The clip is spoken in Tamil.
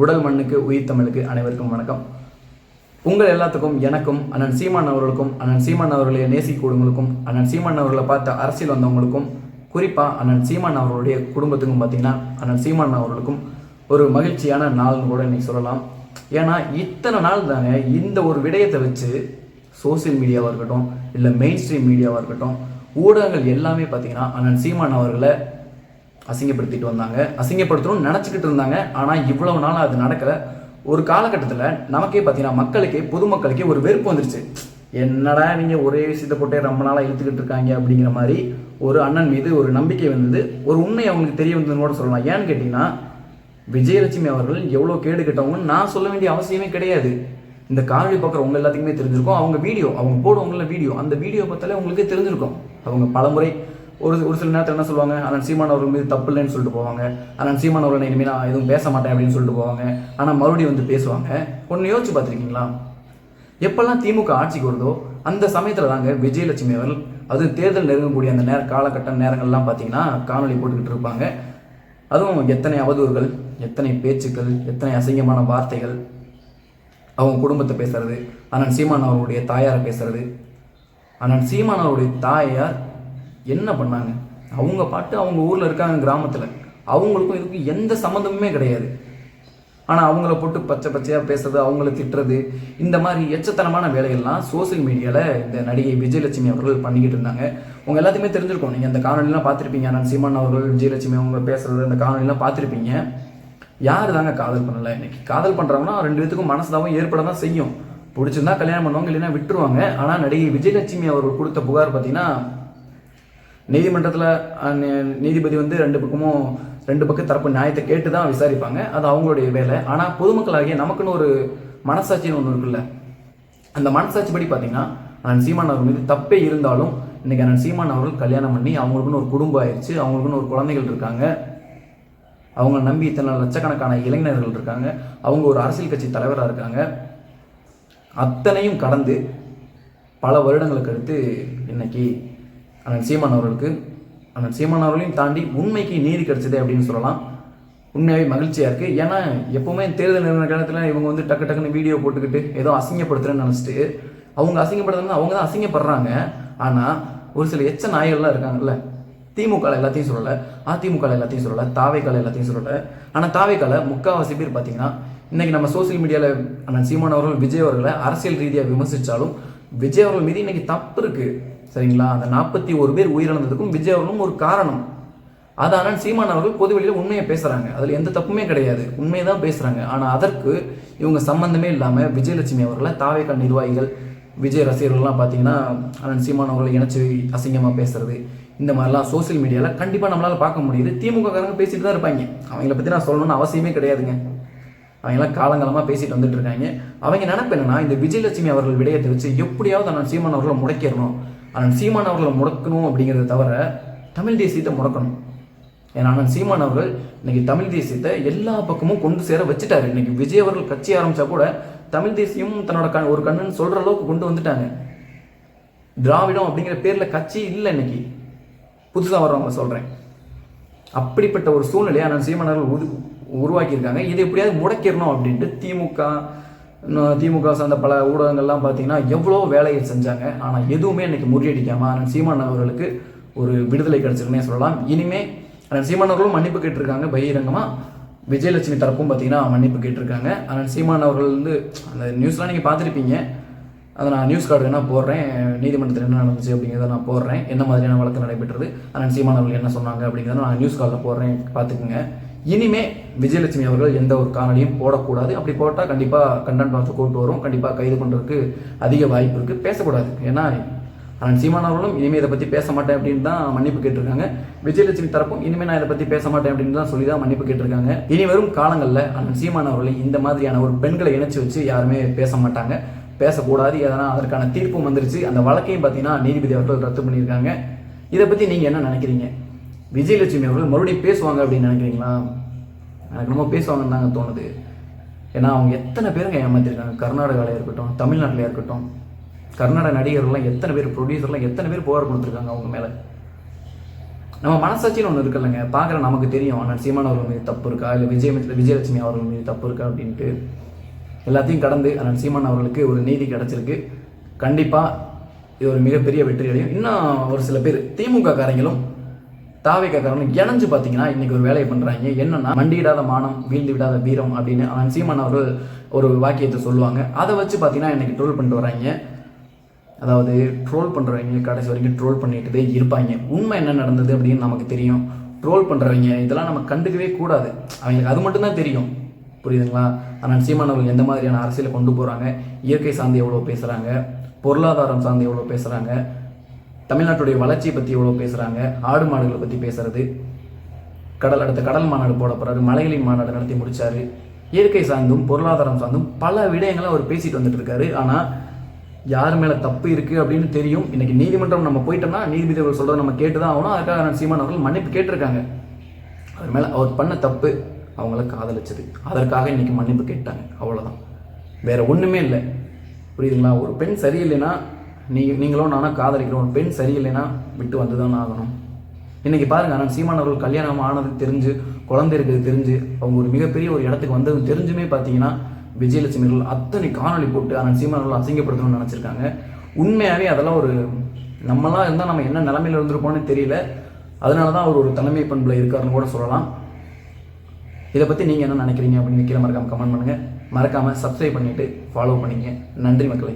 உடல் மண்ணுக்கு உயிர் தமிழுக்கு அனைவருக்கும் வணக்கம். உங்கள் எல்லாத்துக்கும் எனக்கும் அண்ணன் சீமான் அவர்களுக்கும் அண்ணன் சீமான் அவர்களை நேசிக்கூடியவங்களுக்கும் அண்ணன் சீமான் அவர்களை பார்த்து அரசியல் வந்தவங்களுக்கும் குறிப்பாக அண்ணன் சீமான் அவர்களுடைய குடும்பத்துக்கும் பார்த்தீங்கன்னா அண்ணன் சீமான் அவர்களுக்கும் ஒரு மகிழ்ச்சியான நாள்னு கூட நீ சொல்லலாம். ஏன்னா இத்தனை நாள் தாங்க இந்த ஒரு விடயத்தை வச்சு சோஷியல் மீடியாவாக இருக்கட்டும் இல்லை மெயின் ஸ்ட்ரீம் மீடியாவாக இருக்கட்டும் ஊடகங்கள் எல்லாமே பார்த்தீங்கன்னா அண்ணன் சீமான் அவர்களை அசிங்கப்படுத்திட்டு வந்தாங்க. அசிங்கப்படுத்தணும்னு நினச்சிக்கிட்டு இருந்தாங்க. ஆனால் இவ்வளவு நாள் அது நடக்கலை. ஒரு காலகட்டத்தில் நமக்கே பார்த்தீங்கன்னா மக்களுக்கே பொதுமக்களுக்கே ஒரு வெறுப்பு வந்துருச்சு. என்னடா நீங்கள் ஒரே விஷயத்தை போட்டே ரொம்ப நாளாக இழுத்துக்கிட்டு இருக்காங்க அப்படிங்கிற மாதிரி ஒரு அண்ணன் மீது ஒரு நம்பிக்கை வந்தது. ஒரு உண்மை அவங்களுக்கு தெரிய வந்ததுன்னு கூட சொல்லலாம். ஏன்னு கேட்டிங்கன்னா விஜயலட்சுமி அவர்கள் எவ்வளோ கேடு கெட்டவங்கன்னு நான் சொல்ல வேண்டிய அவசியமே கிடையாது. இந்த காணொலி பார்க்குறவங்க எல்லாத்துக்குமே தெரிஞ்சிருக்கும். அவங்க வீடியோ அவங்க போடுவாங்கல்ல வீடியோ அந்த வீடியோ பார்த்தாலே உங்களுக்கே தெரிஞ்சிருக்கும். அவங்க பலமுறை ஒரு ஒரு சில நேரத்தில் என்ன சொல்லுவாங்க? அண்ணன் சீமான் அவர்கள் மீது தப்பு இல்லைன்னு சொல்லிட்டு போவாங்க. அண்ணன் சீமான் அவர்கள் இனிமேல் நான் எதுவும் பேச மாட்டேன் அப்படின்னு சொல்லிட்டு போவாங்க. ஆனால் மறுபடியும் வந்து பேசுவாங்க. ஒன்று யோசிச்சு பார்த்துருக்கீங்களா? எப்பெல்லாம் திமுக ஆட்சிக்கு வருதோ அந்த சமயத்தில் தாங்க விஜயலட்சுமி அவர்கள் அது தேர்தல் நெருங்கக்கூடிய அந்த நேர காலகட்ட நேரங்கள்லாம் பார்த்தீங்கன்னா காணொலி போட்டுக்கிட்டு இருப்பாங்க. அதுவும் எத்தனை அவதூறுகள் எத்தனை பேச்சுக்கள் எத்தனை அசிங்கமான வார்த்தைகள் அவங்க குடும்பத்தை பேசுறது அண்ணன் சீமான் அவர்களுடைய தாயாரை பேசுறது. அண்ணன் சீமான் அவருடைய தாயார் என்ன பண்ணாங்க? அவங்க பாட்டு அவங்க ஊரில் இருக்காங்க கிராமத்தில். அவங்களுக்கும் இதுக்கும் எந்த சம்மந்தமுமே கிடையாது. ஆனால் அவங்கள போட்டு பச்சை பச்சையாக பேசுறது அவங்கள திட்டுறது இந்த மாதிரி எச்சத்தனமான வேலைகள்லாம் சோஷியல் மீடியாவில் இந்த நடிகை விஜயலட்சுமி அவர்கள் பண்ணிக்கிட்டு இருந்தாங்க. உங்கள் எல்லாத்தையுமே தெரிஞ்சிருக்கோம். நீங்கள் அந்த காணொலிலாம் பார்த்துருப்பீங்க. நான் சீமான் அவர்கள் விஜயலட்சுமி அவங்க பேசுறது அந்த காணொலிலாம் பார்த்துருப்பீங்க. யார் தாங்க காதல் பண்ணல? இன்னைக்கு காதல் பண்ணுறாங்கன்னா ரெண்டு பேத்துக்கும் மனசுதாவும் ஏற்பட தான் செய்யும். பிடிச்சிருந்தா கல்யாணம் பண்ணுவாங்க இல்லைன்னா விட்டுருவாங்க. ஆனால் நடிகை விஜயலட்சுமி அவர்கள் கொடுத்த புகார் பார்த்தீங்கன்னா நீதிமன்றத்தில் நீதிபதி வந்து ரெண்டு பக்கமும் ரெண்டு பக்கம் தரப்பு நியாயத்தை கேட்டு தான் விசாரிப்பாங்க. அது அவங்களுடைய வேலை. ஆனால் பொதுமக்களாகிய நமக்குன்னு ஒரு மனசாட்சின்னு ஒன்று இருக்குல்ல. அந்த மனசாட்சி படி பார்த்தீங்கன்னா அண்ணன் சீமான் அவர் மீது தப்பே இருந்தாலும் இன்னைக்கு அண்ணன் சீமான் அவர்கள் கல்யாணம் பண்ணி அவங்களுக்குன்னு ஒரு குடும்பம் ஆயிடுச்சு அவங்களுக்குன்னு ஒரு குழந்தைகள் இருக்காங்க. அவங்க நம்பி இத்தனை லட்சக்கணக்கான இளைஞர்கள் இருக்காங்க. அவங்க ஒரு அரசியல் கட்சி தலைவராக இருக்காங்க. அத்தனையும் கடந்து பல வருடங்களுக்கு அடுத்து இன்னைக்கு அண்ணன் சீமான் அவர்களுக்கு அண்ணன் சீமான் அவர்களையும் தாண்டி உண்மைக்கு நீதி கிடைச்சது அப்படின்னு சொல்லலாம். உண்மையாகவே மகிழ்ச்சியாக இருக்குது ஏன்னா எப்போவுமே தேர்தல் நிறுவன காலத்தில் இவங்க வந்து டக்கு டக்குன்னு வீடியோ போட்டுக்கிட்டு ஏதோ அசிங்கப்படுத்துறேன்னு நினச்சிட்டு அவங்க அசிங்கப்படுத்துறதுனா அவங்க தான் அசிங்கப்படுறாங்க. ஆனால் ஒரு சில எச்ச நாய்கள்லாம் இருக்காங்கல்ல திமுக எல்லாத்தையும் சொல்லலை அதிமுக எல்லாத்தையும் சொல்லலை தாவைக்கால எல்லாத்தையும் சொல்லலை. ஆனால் தாவைக்கால முக்காவாசி பேர் பார்த்தீங்கன்னா இன்னைக்கு நம்ம சோசியல் மீடியாவில் அண்ணன் சீமான் அவர்கள் விஜய் அவர்களை அரசியல் ரீதியாக விமர்சித்தாலும் விஜய் அவர்கள் மீது இன்னைக்கு தப்பு இருக்குது சரிங்களா? அந்த நாற்பத்தி ஒரு பேர் உயிரிழந்ததுக்கும் விஜய் அவர்களும் ஒரு காரணம். அது ஆனால் சீமான் அவர்கள் பொது வெளியில் உண்மையை பேசுகிறாங்க அதில் எந்த தப்புமே கிடையாது. உண்மையை தான் பேசுகிறாங்க ஆனால் அதற்கு இவங்க சம்மந்தமே இல்லாமல் விஜயலட்சுமி அவர்களை தாவேக்கா நிர்வாகிகள் விஜய் ரசிகர்கள்லாம் பார்த்தீங்கன்னா அண்ணன் சீமான் அவர்களை இணைச்சி அசிங்கமாக பேசுறது இந்த மாதிரிலாம் சோஷியல் மீடியாவில் கண்டிப்பாக நம்மளால் பார்க்க முடியுது. திமுக காரங்க பேசிட்டு தான் இருப்பாங்க. அவங்கள பற்றி நான் சொல்லணும்னு அவசியமே கிடையாதுங்க. அவங்களாம் காலங்காலமாக பேசிட்டு வந்துட்டு இருக்காங்க. அவங்க நினைப்பு என்னன்னா இந்த விஜயலட்சுமி அவர்கள் விடயத்தை வச்சு எப்படியாவது அண்ணன் சீமான் அவர்களை முடக்கிடணும். ஆனால் சீமான் அவர்களை முடக்கணும் அப்படிங்கிறத தவிர தமிழ் தேசியத்தை முடக்கணும். ஏன்னா அண்ணன் சீமான் அவர்கள் இன்னைக்கு தமிழ் தேசியத்தை எல்லா பக்கமும் கொண்டு சேர வச்சுட்டாரு. இன்னைக்கு விஜய் அவர்கள் கட்சி ஆரம்பிச்சா கூட தமிழ் தேசியம் தன்னோட கண் ஒரு கண்ணுன்னு சொல்ற அளவுக்கு கொண்டு வந்துட்டாங்க. திராவிடம் அப்படிங்கிற பேர்ல கட்சி இல்லை இன்னைக்கு. புதுசாக வர்றவங்க சொல்றேன். அப்படிப்பட்ட ஒரு சூழ்நிலையை அண்ணன் சீமான் அவர்கள் உரு உருவாக்கியிருக்காங்க. இதை எப்படியாவது முடக்கிடணும் அப்படின்ட்டு திமுக திமுக சார்ந்த பல ஊடகங்கள்லாம் பார்த்தீங்கன்னா எவ்வளோ வேலையை செஞ்சாங்க. ஆனால் எதுவுமே இன்றைக்கி முறியடிக்காமல் அண்ணன் சீமான் அவர்களுக்கு ஒரு விடுதலை கிடச்சிருக்குன்னே சொல்லலாம். இனிமே அண்ணன் சீமான் அவர்களும் மன்னிப்பு கேட்டிருக்காங்க பகிரங்கமாக விஜயலட்சுமி தரப்பும் பார்த்தீங்கன்னா மன்னிப்பு கேட்டிருக்காங்க. அண்ணன் சீமான் அவர்கள் வந்து அந்த நியூஸ்லாம் நீங்கள் பார்த்துருப்பீங்க. அதை நான் நியூஸ் கார்டு என்ன போடுறேன். நீதிமன்றத்தில் என்ன நடந்துச்சு அப்படிங்கிறத நான் போடுறேன். என்ன மாதிரியான வழக்கு நடைபெற்றது அண்ணன் சீமான் அவர்கள் என்ன சொன்னாங்க அப்படிங்கிறத நான் நியூஸ் கார்டில் போடுறேன். பார்த்துக்குங்க. இனிமே விஜயலட்சுமி அவர்கள் எந்த ஒரு காணொலியும் போடக்கூடாது. அப்படி போட்டால் கண்டிப்பாக கண்டன் பார்த்து கூட்டு வரும். கண்டிப்பாக கைது பண்ணுறதுக்கு அதிக வாய்ப்பு இருக்குது பேசக்கூடாது. ஏன்னா அண்ணன் சீமான் அவர்களும் இனிமேல் இதை பற்றி பேச மாட்டேன் அப்படின்னு தான் மன்னிப்பு கேட்டிருக்காங்க. விஜயலட்சுமி தரப்பும் இனிமேல் நான் இதை பற்றி பேச மாட்டேன் அப்படின்னு தான் சொல்லி தான் மன்னிப்பு கேட்டிருக்காங்க. இனி வரும் காலங்களில் அண்ணன் சீமான் அவர்களை இந்த மாதிரியான ஒரு பெண்களை இணைச்சி வச்சு யாருமே பேச மாட்டாங்க. பேசக்கூடாது. எதனா அதற்கான தீர்ப்பும் வந்துருச்சு. அந்த வழக்கையும் பார்த்தீங்கன்னா நீதிபதி அவர்கள் ரத்து பண்ணியிருக்காங்க. இதை பற்றி நீங்கள் என்ன நினைக்கிறீங்க? விஜயலட்சுமி அவர்கள் மறுபடியும் பேசுவாங்க அப்படின்னு நினைக்கிறீங்களா? எனக்கு ரொம்ப பேசுவாங்கன்னு தாங்க தோணுது. ஏன்னா அவங்க எத்தனை பேருங்க ஏமாத்திருக்காங்க? கர்நாடகாவில் இருக்கட்டும் தமிழ்நாட்டில் இருக்கட்டும். கர்நாடக நடிகர்கள்லாம் எத்தனை பேர் ப்ரொடியூசர்லாம் எத்தனை பேர் புகார் கொடுத்துருக்காங்க அவங்க மேலே? நம்ம மனசாட்சின்னு ஒன்று இருக்குல்லங்க. பார்க்குற நமக்கு தெரியும் அண்ணன் சீமான் அவர்கள் மீது தப்பு இருக்கா? இல்லை விஜய் விஜயலட்சுமி அவர்கள் மீது தப்பு இருக்கா அப்படின்ட்டு. எல்லாத்தையும் கடந்து அண்ணன் சீமான் அவர்களுக்கு ஒரு நீதி கிடைச்சிருக்கு. கண்டிப்பாக இது ஒரு மிகப்பெரிய வெற்றி அடையும் இன்னும் ஒரு சில பேர் திமுக காரங்களும் தாவேக்காரங்களும் இணைஞ்சு பார்த்தீங்கன்னா இன்னைக்கு ஒரு வேலையை பண்ணுறாங்க என்னன்னா மண்டியிடாத மானம் வீழ்ந்து விடாத வீரம் அப்படின்னு அவன் சீமான் அவர்கள் ஒரு வாக்கியத்தை சொல்லுவாங்க. அதை வச்சு பார்த்தீங்கன்னா இன்னைக்கு ட்ரோல் பண்ணிட்டு வராங்க. அதாவது ட்ரோல் பண்ணுறவங்க கடைசி வரைக்கும் ட்ரோல் பண்ணிட்டு இருப்பாங்க. உண்மை என்ன நடந்தது அப்படின்னு நமக்கு தெரியும். ட்ரோல் பண்ணுறவங்க இதெல்லாம் நம்ம கண்டுக்கவே கூடாது. அவங்களுக்கு அது மட்டும்தான் தெரியும். புரியுதுங்களா? ஆனால் சீமான் அவர்கள் எந்த மாதிரியான அரசியலை கொண்டு போகிறாங்க இயற்கை சார்ந்து எவ்வளோ பேசுகிறாங்க பொருளாதாரம் சார்ந்து எவ்வளோ பேசுகிறாங்க தமிழ்நாட்டுடைய வளர்ச்சியை பற்றி எவ்வளோ பேசுகிறாங்க ஆடு மாடுகளை பற்றி பேசுறது. கடல் அடுத்த கடல் மாநாடு போட போகிறாரு மலைகளின் மாநாடு நடத்தி முடித்தார் இயற்கை சார்ந்தும் பொருளாதாரம் சார்ந்தும் பல விடயங்களை அவர் பேசிட்டு வந்துட்டு இருக்காரு. ஆனால் யார் மேலே தப்பு இருக்குது அப்படின்னு தெரியும். இன்னைக்கு நீதிமன்றம் நம்ம போயிட்டோம்னா நீதிபதி அவர்கள் சொல்றதை நம்ம கேட்டுதான் ஆகணும். அதுக்காக நான் சீமான் அவர்கள் மன்னிப்பு கேட்டிருக்காங்க. அவர் மேலே அவர் பண்ண தப்பு அவங்கள காதலிச்சது. அதற்காக இன்றைக்கி மன்னிப்பு கேட்டாங்க. அவ்வளோதான் வேறு ஒன்றுமே இல்லை. புரியுதுங்களா? ஒரு பெண் சரியில்லைன்னா நீ நீங்களும் நானும் காதலிக்கிறோம். ஒரு பெண் சரியில்லைன்னா விட்டு வந்து தான் ஆகணும். இன்றைக்கி பாருங்கள் ஆனால் சீமான் அவர்கள் கல்யாணம் ஆனது தெரிஞ்சு குழந்தை இருக்கிறது தெரிஞ்சு அவங்க ஒரு மிகப்பெரிய ஒரு இடத்துக்கு வந்தது தெரிஞ்சுமே பார்த்தீங்கன்னா விஜயலட்சுமிகள் அத்தனை காணொளி போட்டு ஆனால் சீமான் அவர்கள் அசிங்கப்படுத்தணும்னு நினச்சிருக்காங்க. உண்மையாகவே அதெல்லாம் ஒரு நம்மளாம் இருந்தால் நம்ம என்ன நிலமையில இருந்திருப்போம்னு தெரியல. அதனால தான் அவர் ஒரு தலைமை பண்பில் இருக்காருன்னு கூட சொல்லலாம். இதை பற்றி நீங்கள் என்ன நினைக்கிறீங்க அப்படின்னு கீழே மறக்காமல் கமெண்ட் பண்ணுங்கள் மறக்காமல் சப்ஸ்கிரைப் பண்ணிவிட்டு ஃபாலோ பண்ணிங்க நன்றி மக்களை.